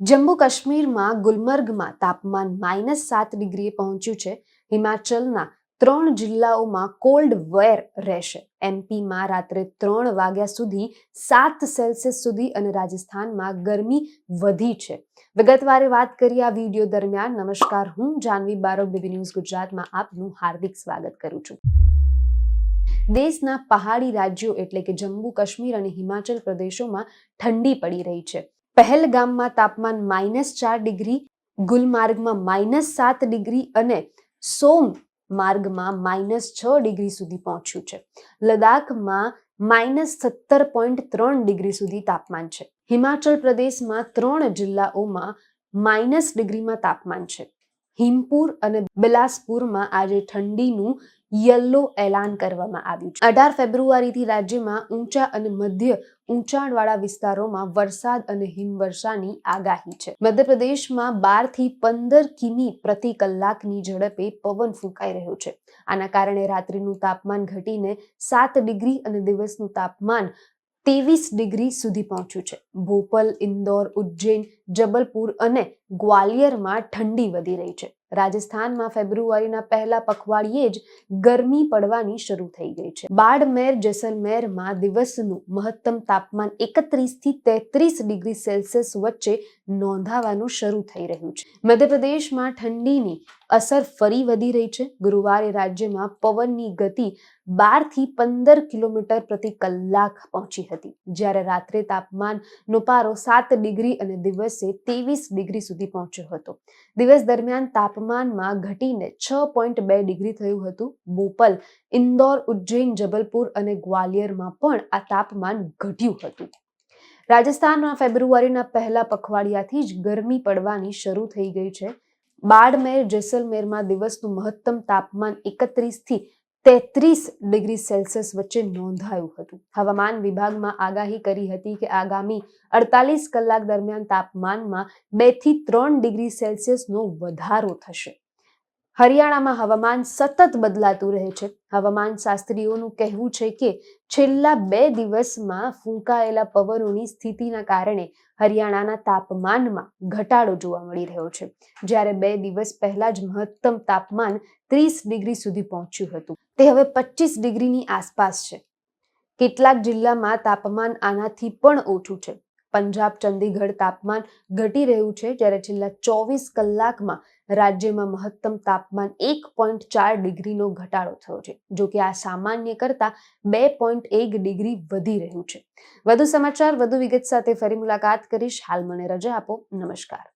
જમ્મુ કાશ્મીરમાં ગુલમર્ગમાં તાપમાન માઇનસ સાત ડિગ્રીએ પહોંચ્યું છે. હિમાચલના ત્રણ જિલ્લાઓમાં કોલ્ડ વેર રહેશે. એમપીમાં રાત્રે ત્રણ વાગ્યા સુધી સાત સેલ્સિયસ સુધી અને રાજસ્થાનમાં ગરમી વધી છે. વિગતવારે વાત કરીએ આ વીડિયો દરમિયાન. નમસ્કાર, હું જાનવી બારોટ બીબી ન્યૂઝ ગુજરાતમાં આપનું હાર્દિક સ્વાગત કરું છું. દેશના પહાડી રાજ્યો એટલે કે જમ્મુ કાશ્મીર અને હિમાચલ પ્રદેશોમાં ઠંડી પડી રહી છે. પહેલગામમાં તાપમાન માઇનસ ચાર ડિગ્રી, ગુલમાર્ગમાં માઇનસ સાત ડિગ્રી અને સોમ માર્ગમાં માઇનસ છ ડિગ્રી સુધી પહોંચ્યું છે. લદ્દાખમાં માઇનસ સત્તર પોઈન્ટ ત્રણ ડિગ્રી સુધી તાપમાન છે. હિમાચલ પ્રદેશમાં ત્રણ જિલ્લાઓમાં માઇનસ ડિગ્રીમાં તાપમાન છે. હિમપુર અને બિલાસપુરમાં આજે ઠંડીનું યલો એલાન કરવામાં આવ્યું છે. અઢાર ફેબ્રુઆરીથી રાજ્યમાં ઊંચા અને મધ્ય ઊંચાણવાળા વિસ્તારોમાં વરસાદ અને હિમવર્ષાની આગાહી છે. મધ્યપ્રદેશમાં બારથી પંદર કિમી પ્રતિ કલાકની ઝડપે પવન ફૂંકાઈ રહ્યો છે. આના કારણે રાત્રિનું તાપમાન ઘટીને સાત ડિગ્રી અને દિવસનું તાપમાન ત્રેવીસ ડિગ્રી સુધી પહોંચ્યું છે. ભોપાલ, ઇન્દોર, ઉજ્જૈન, જબલપુર અને ગ્વાલિયરમાં ઠંડી વધી રહી છે. રાજસ્થાનમાં ફેબ્રુઆરીના પહેલા પખવાડિયે જ ગરમી પડવાની શરૂ થઈ ગઈ છે. બાડમેર, જેસલમેરમાં દિવસનું મહત્તમ તાપમાન એકત્રીસથી તેત્રીસ ડિગ્રી સેલ્સિયસ વચ્ચે નોંધાવાનું શરૂ થઈ રહ્યું છે. મધ્યપ્રદેશમાં ઠંડીની અસર ફરી વધી રહી છે. ગુરુવારે રાજ્યમાં પવનની ગતિ બારથી પંદર કિલોમીટર પ્રતિ કલાક પહોંચી હતી. જ્યારે રાત્રે તાપમાનનો પારો સાત ડિગ્રી અને દિવસે ત્રેવીસ ડિગ્રી સુધી પહોંચ્યો હતો. દિવસ દરમિયાન તાપમાનમાં ઘટીને છ પોઈન્ટ બે ડિગ્રી થયું હતું. બોપલ, ઇન્દોર, ઉજ્જૈન, જબલપુર અને ગ્વાલિયરમાં પણ આ તાપમાન ઘટ્યું હતું. રાજસ્થાનમાં ફેબ્રુઆરીના પહેલા પખવાડિયાથી જ ગરમી પડવાની શરૂ થઈ ગઈ છે. બાડમેર, જેસલમેરમાં દિવસનું મહત્તમ તાપમાન એકત્રીસથી તેત્રીસ ડિગ્રી સેલ્સિયસ વચ્ચે નોંધાયું હતું. હવામાન વિભાગમાં આગાહી કરી હતી કે આગામી અડતાલીસ કલાક દરમિયાન તાપમાનમાં બેથી ત્રણ ડિગ્રી સેલ્સિયસનો વધારો થશે. હરિયાણામાં હવામાન સતત બદલાતું રહે છે. હવામાન શાસ્ત્રીઓનું કહેવું છે કે છેલ્લા બે દિવસમાં ફૂંકાયેલા પવનોની સ્થિતિના કારણે હરિયાણાના તાપમાનમાં ઘટાડો જોવા મળી રહ્યો છે. જ્યારે બે દિવસ પહેલા જ મહત્તમ તાપમાન ત્રીસ ડિગ્રી સુધી પહોંચ્યું હતું. તે હવે પચીસ ડિગ્રીની આસપાસ છે. કેટલાક જિલ્લામાં તાપમાન આનાથી પણ ઓછું છે. પંજાબ ચંદીગઢ તાપમાન ઘટી રહ્યું છે જ્યારે છેલ્લા ચોવીસ કલાકમાં રાજ્યમાં મહત્તમ તાપમાન એક પોઈન્ટ ચાર ડિગ્રીનો ઘટાડો થયો છે, જો કે આ સામાન્ય કરતાં બે પોઈન્ટ એક ડિગ્રી વધી રહ્યું છે. વધુ સમાચાર, વધુ વિગત સાથે ફરી મુલાકાત કરીશ. હાલ મને રજા આપો. નમસ્કાર.